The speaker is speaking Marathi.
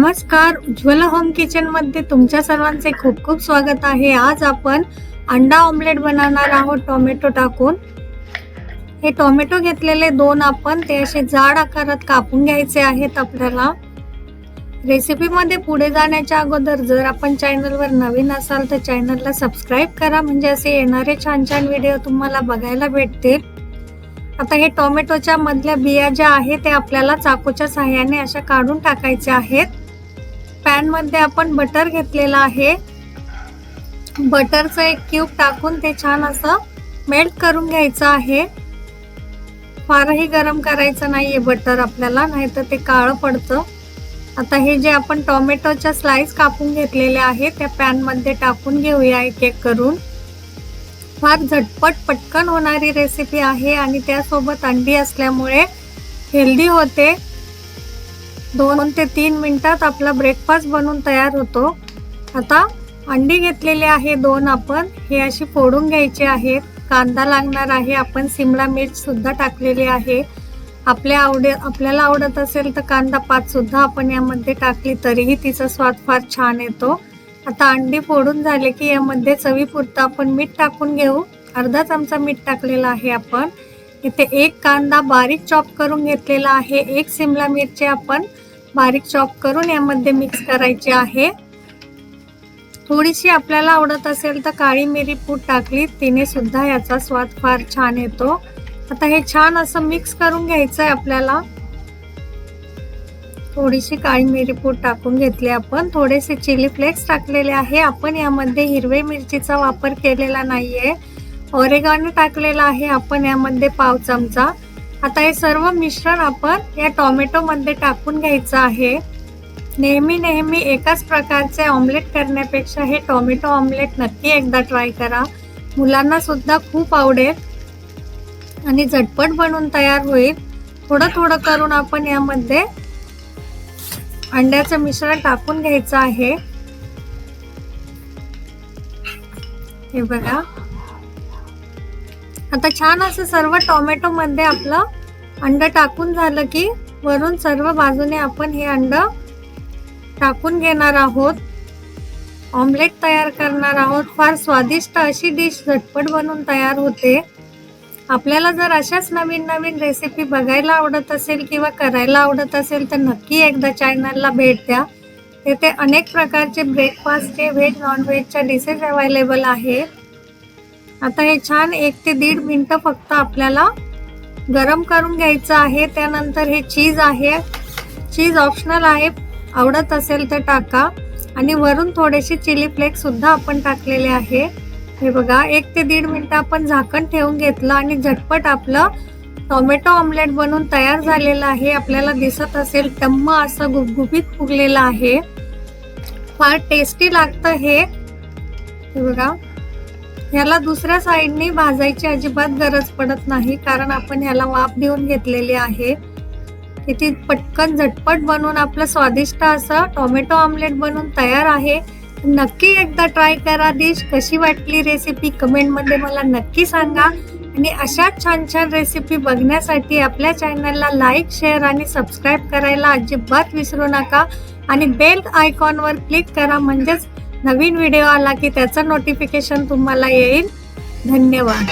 नमस्कार. उज्ज्वला होम किचनमध्ये तुमच्या सर्वांचे खूप खूप स्वागत आहे. आज आपण अंडा ऑमलेट बनवणार आहोत टोमॅटो टाकून. हे टोमॅटो घेतलेले दोन आपण ते असे जाड आकारात कापून घ्यायचे आहेत आपल्याला. रेसिपीमध्ये पुढे जाण्याच्या अगोदर जर आपण चॅनलवर नवीन असाल तर चॅनलला सबस्क्राईब करा. म्हणजे असे येणारे छान छान व्हिडिओ तुम्हाला बघायला भेटतील. आता हे टोमॅटोच्या मधल्या बिया ज्या आहेत ते आपल्याला चाकूच्या सहाय्याने अशा काढून टाकायच्या आहेत. पॅनमध्ये आपण बटर घेतलेलं आहे. बटरचं एक क्यूब टाकून ते छान असं मेल्ट करून घ्यायचं आहे. फारही गरम करायचं नाहीये बटर आपल्याला नाहीतर ते काळं पडतं. आता हे जे आपण टोमॅटोच्या स्लाइस कापून घेतलेले आहे त्या पॅनमध्ये टाकून घेऊया एक एक करून. फार झटपट पटकन होणारी रेसिपी आहे आणि त्यासोबत अंडी असल्यामुळे हेल्दी होते. दोन ते तीन मिनटात आपला ब्रेकफास्ट बनून तयार होतो. आता अंडी घेतलेली आहे दोन आपण. हे अशी फोडून घ्यायचे आहेत. कांदा लागणार आहे. आपण सिमला मिर्च सुद्धा टाकलेली आहे. आपल्या आवडे आपल्याला आवडत असेल तर कांदा पात सुद्धा आपण यामध्ये टाकली तरीही तिचा स्वाद फार छान येतो. आता अंडी फोडून झाले की यामध्ये चवीपुरतं आपण मीठ टाकून घेऊ. अर्धा चमचा मीठ टाकलेला आहे आपण. इथे एक कांदा बारीक चॉप करून घेतलेला आहे. एक सिमला मिरची आपण बारीक चॉप करून यामध्ये मिक्स करायची आहे. थोडीशी आपल्याला आवडत असेल तर काळी मिरी पूड टाकली तिने सुद्धा याचा स्वाद फार छान येतो. आता हे छान असं मिक्स करून घ्यायचं आहे आपल्याला. थोडीशी काळी मिरी पूड टाकून घेतली आपण. थोडेसे चिली फ्लेक्स टाकलेले आहे. आपण यामध्ये हिरवे मिरचीचा वापर केलेला नाहीये. ओरेगानो टाकलेला आहे. आपण यामध्ये पाव चमचा. आता हे सर्व मिश्रण आपण या टोमॅटोमध्ये टाकून घ्यायचं आहे. नेहमी नेहमी एकाच प्रकारचे ऑमलेट करण्यापेक्षा हे टोमॅटो ऑमलेट नक्की एकदा ट्राय करा. मुलांना सुद्धा खूप आवडेल. आणि झटपट बनून तयार होईल. थोडं थोडं करून आपण यामध्ये अंड्याचं मिश्रण टाकून घ्यायचं आहे. हे बघा. आता छान असं सर्व टोमॅटोमध्ये आपलं अंड टाकून झालं की वरून सर्व बाजूने आपण हे अंड टाकून घेणार आहोत. ऑमलेट तयार करणार आहोत. फार स्वादिष्ट अशी डिश झटपट बनून तयार होते. आपल्याला जर अशाच नवीन नवीन रेसिपी बघायला आवडत असेल किंवा करायला आवडत असेल तर नक्की एकदा चॅनलला भेट द्या. तेथे अनेक प्रकारचे ब्रेकफास्टचे व्हेज नॉनव्हेजच्या डिशेस अवेलेबल आहेत. आता हे छान एक ते दीड मिनटं फक्त आपल्याला गरम करून घ्यायचं आहे. त्यानंतर हे चीज आहे. चीज ऑप्शनल आहे. आवडत असेल तर टाका. आणि वरून थोडेसे चिली फ्लेक्स सुद्धा आपण टाकलेले आहे. हे बघा एक ते दीड मिनटं आपण झाकण ठेवून घेतलं आणि झटपट आपलं टोमॅटो ऑमलेट बनून तयार झालेलं आहे. आपल्याला दिसत असेल टम्म असं गुबगुबीत फुगलेलं आहे. फार टेस्टी लागतं हे. हे बघा. ह्याला दुसऱ्या साईडने भाजायची अजिबात गरज पडत नाही कारण आपण ह्याला वाफ देऊन घेतलेली आहे. किती पटकन झटपट बनवून आपलं स्वादिष्ट असं टोमॅटो ऑमलेट बनून तयार आहे. नक्की एकदा ट्राय करा डिश. कशी वाटली रेसिपी कमेंटमध्ये मला नक्की सांगा. आणि अशाच छान छान रेसिपी बघण्यासाठी आपल्या चॅनलला लाईक शेअर आणि सबस्क्राईब करायला अजिबात विसरू नका. आणि बेल आयकॉनवर क्लिक करा म्हणजेच नवीन व्हिडिओ आला की त्याचं नोटिफिकेशन तुम्हाला येईल. धन्यवाद.